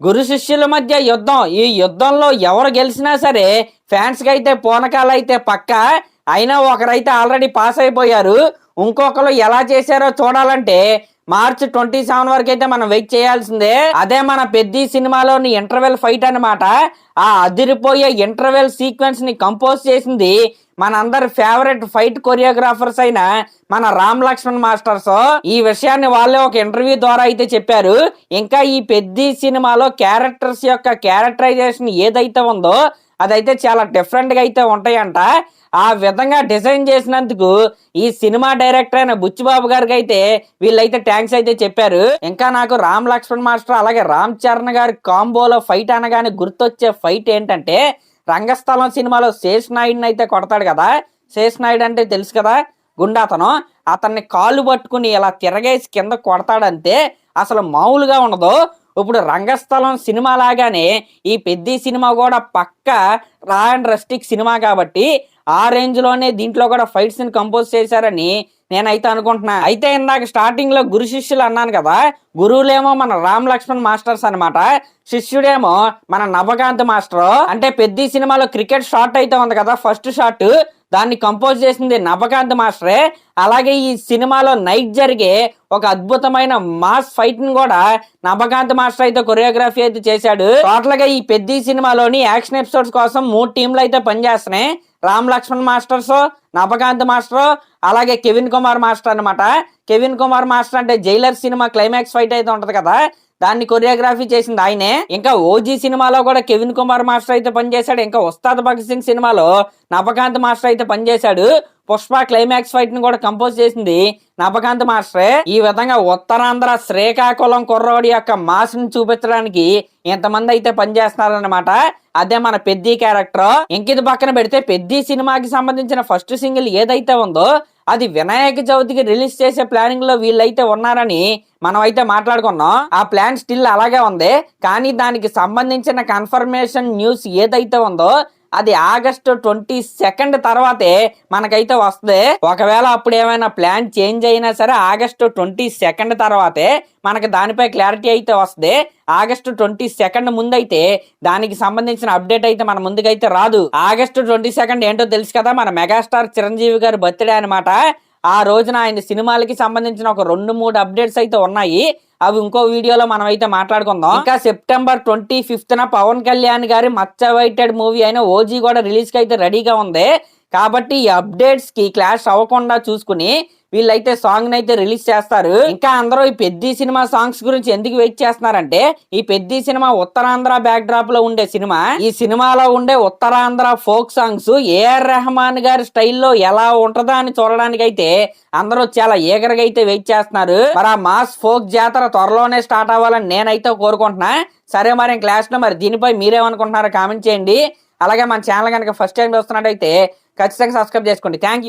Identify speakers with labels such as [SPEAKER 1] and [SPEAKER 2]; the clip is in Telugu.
[SPEAKER 1] గురు శిష్యుల మధ్య యుద్ధం. ఈ యుద్ధంలో ఎవరు గెలిచినా సరే ఫ్యాన్స్కి అయితే పూనకాలైతే పక్క. అయినా ఒకరైతే ఆల్రెడీ పాస్ అయిపోయారు. ఇంకొకరు ఎలా చేశారో చూడాలంటే మార్చ్ ట్వంటీ సెవెన్ వరకు అయితే మనం వెయిట్ చేయాల్సిందే. అదే మన పెద్ద సినిమాలోని ఇంటర్వెల్ ఫైట్ అన్నమాట. ఆ అదిరిపోయే ఇంటర్వెల్ సీక్వెన్స్ని కంపోజ్ చేసింది మన అందరి ఫేవరెట్ ఫైట్ కొరియోగ్రాఫర్స్ అయిన మన రామ్ లక్ష్మణ్ మాస్టర్స్. ఈ విషయాన్ని వాళ్ళే ఒక ఇంటర్వ్యూ ద్వారా అయితే చెప్పారు. ఇంకా ఈ పెద్ద సినిమాలో క్యారెక్టర్స్ యొక్క క్యారెక్టరైజేషన్ ఏదైతే ఉందో అదైతే చాలా డిఫరెంట్గా అయితే ఉంటాయంట. ఆ విధంగా డిజైన్ చేసినందుకు ఈ సినిమా డైరెక్టర్ అయిన బుచ్చిబాబు గారికి అయితే వీళ్ళైతే థ్యాంక్స్ అయితే చెప్పారు. ఇంకా నాకు రామ్ లక్ష్మణ్ మాస్టర్ అలాగే రామ్ చరణ్ గారి కాంబోలో ఫైట్ అనగానే గుర్తొచ్చే ఫైట్ ఏంటంటే రంగస్థలం సినిమాలో శేష్ నాయుడిని అయితే కొడతాడు కదా. శేష్ నాయుడు అంటే తెలుసు కదా గుండాతను అతన్ని కాళ్ళు పట్టుకుని ఇలా తిరగేసి కింద కొడతాడంతే అసలు మామూలుగా ఉండదు. ఇప్పుడు రంగస్థలం సినిమా లాగానే ఈ పెద్ద సినిమా కూడా పక్క రా అండ్ రస్టిక్ సినిమా కాబట్టి ఆ రేంజ్లోనే దీంట్లో కూడా ఫైట్స్ని కంపోజ్ చేశారని నేనైతే అనుకుంటున్నా. అయితే ఇందాక స్టార్టింగ్లో గురు శిష్యులు అన్నాను కదా గురువులేమో మన రామ్ లక్ష్మణ్ మాస్టర్స్ అన్నమాట. శిష్యుడేమో మన నవకాంత్ మాస్టర్. అంటే పెద్ద సినిమాలో క్రికెట్ షాట్ అయితే ఉంది కదా ఫస్ట్ షాట్. దాన్ని కంపోజ్ చేసింది నవకాంత్ మాస్టరే. అలాగే ఈ సినిమాలో నైట్ జరిగే ఒక అద్భుతమైన మాస్ ఫైట్ని కూడా నవకాంత్ మాస్టర్ అయితే కొరియోగ్రఫీ అయితే చేశాడు. టోటల్గా ఈ పెద్ద సినిమాలోని యాక్షన్ ఎపిసోడ్స్ కోసం మూడు టీంలు అయితే పనిచేస్తున్నాయి. రామ్ లక్ష్మణ్ మాస్టర్స్ నవకాంత్ మాస్టర్ అలాగే కెవిన్ కుమార్ మాస్టర్ అన్నమాట. కెవిన్ కుమార్ మాస్టర్ అంటే జైలర్ సినిమా క్లైమాక్స్ ఫైట్ అయితే ఉంటది కదా. దాన్ని కొరియోగ్రఫీ చేసింది ఆయనే. ఇంకా ఓజీ సినిమాలో కూడా కెవిన్ కుమార్ మాస్టర్ అయితే పనిచేశాడు. ఇంకా ఉస్తాద్ భగత్ సింగ్ సినిమాలో నవకాంత్ మాస్టర్ అయితే పనిచేశాడు. పుష్ప క్లైమాక్స్ ఫైట్ని కూడా కంపోజ్ చేసింది నవకాంత్ మాస్టరే. ఈ విధంగా ఉత్తరాంధ్ర శ్రీకాకుళం కుర్రోడి యొక్క మాస్ని చూపించడానికి ఎంతమంది అయితే పనిచేస్తున్నారనమాట అదే మన పెద్ద క్యారెక్టర్. ఇంకిది పక్కన పెడితే పెద్ద సినిమాకి సంబంధించిన ఫస్ట్ సింగిల్ ఏదైతే ఉందో అది వినాయక చవితికి రిలీజ్ చేసే ప్లానింగ్లో వీళ్ళైతే ఉన్నారని మనం అయితే మాట్లాడుకున్నాం. ఆ ప్లాన్ స్టిల్ అలాగే ఉంది. కానీ దానికి సంబంధించిన కన్ఫర్మేషన్ న్యూస్ ఏదైతే ఉందో అది ఆగస్టు ట్వంటీ సెకండ్ తర్వాతే మనకైతే వస్తుంది. ఒకవేళ అప్పుడు ఏమైనా ప్లాన్ చేంజ్ అయినా సరే ఆగస్టు ట్వంటీ సెకండ్ తర్వాతే మనకి దానిపై క్లారిటీ అయితే వస్తుంది. ఆగస్టు ట్వంటీ సెకండ్ ముందైతే దానికి సంబంధించిన అప్డేట్ అయితే మన ముందుకైతే రాదు. ఆగస్టు ట్వంటీ సెకండ్ ఏంటో తెలుసు కదా మన మెగాస్టార్ చిరంజీవి గారు బర్త్డే అనమాట ఆ రోజున ఆయన సినిమాలకి సంబంధించిన ఒక రెండు మూడు అప్డేట్స్ అయితే ఉన్నాయి. అవి ఇంకో వీడియోలో మనం అయితే మాట్లాడుకుందాం. ఇంకా సెప్టెంబర్ ట్వంటీ ఫిఫ్త్ న పవన్ కళ్యాణ్ గారి మచ్చ వైటెడ్ మూవీ అయిన ఓజీ కూడా రిలీజ్కి అయితే రెడీగా ఉంది. కాబట్టి ఈ అప్డేట్స్కి క్లాష్ అవ్వకుండా చూసుకుని వీళ్ళైతే సాంగ్ అయితే రిలీజ్ చేస్తారు. ఇంకా అందరూ ఈ పెద్ద సినిమా సాంగ్స్ గురించి ఎందుకు వెయిట్ చేస్తున్నారంటే ఈ పెద్ద సినిమా ఉత్తరాంధ్ర బ్యాక్ డ్రాప్లో ఉండే సినిమా ఈ సినిమాలో ఉండే Uttarandhra folk songs A R గారి స్టైల్లో ఎలా ఉంటదా అని చూడడానికి అయితే అందరూ చాలా ఏగరగా అయితే వెయిట్ చేస్తున్నారు. మరి ఆ మాస్ ఫోక్ జాతర త్వరలోనే స్టార్ట్ అవ్వాలని నేనైతే కోరుకుంటున్నా. సరే మరి క్లాస్లో మరి దీనిపై మీరేమనుకుంటున్నారో కామెంట్ చేయండి. అలాగే మన ఛానల్ కనుక ఫస్ట్ టైం చూస్తున్నట్టయితే ఖచ్చితంగా సబ్స్క్రైబ్ చేసుకోండి. థ్యాంక్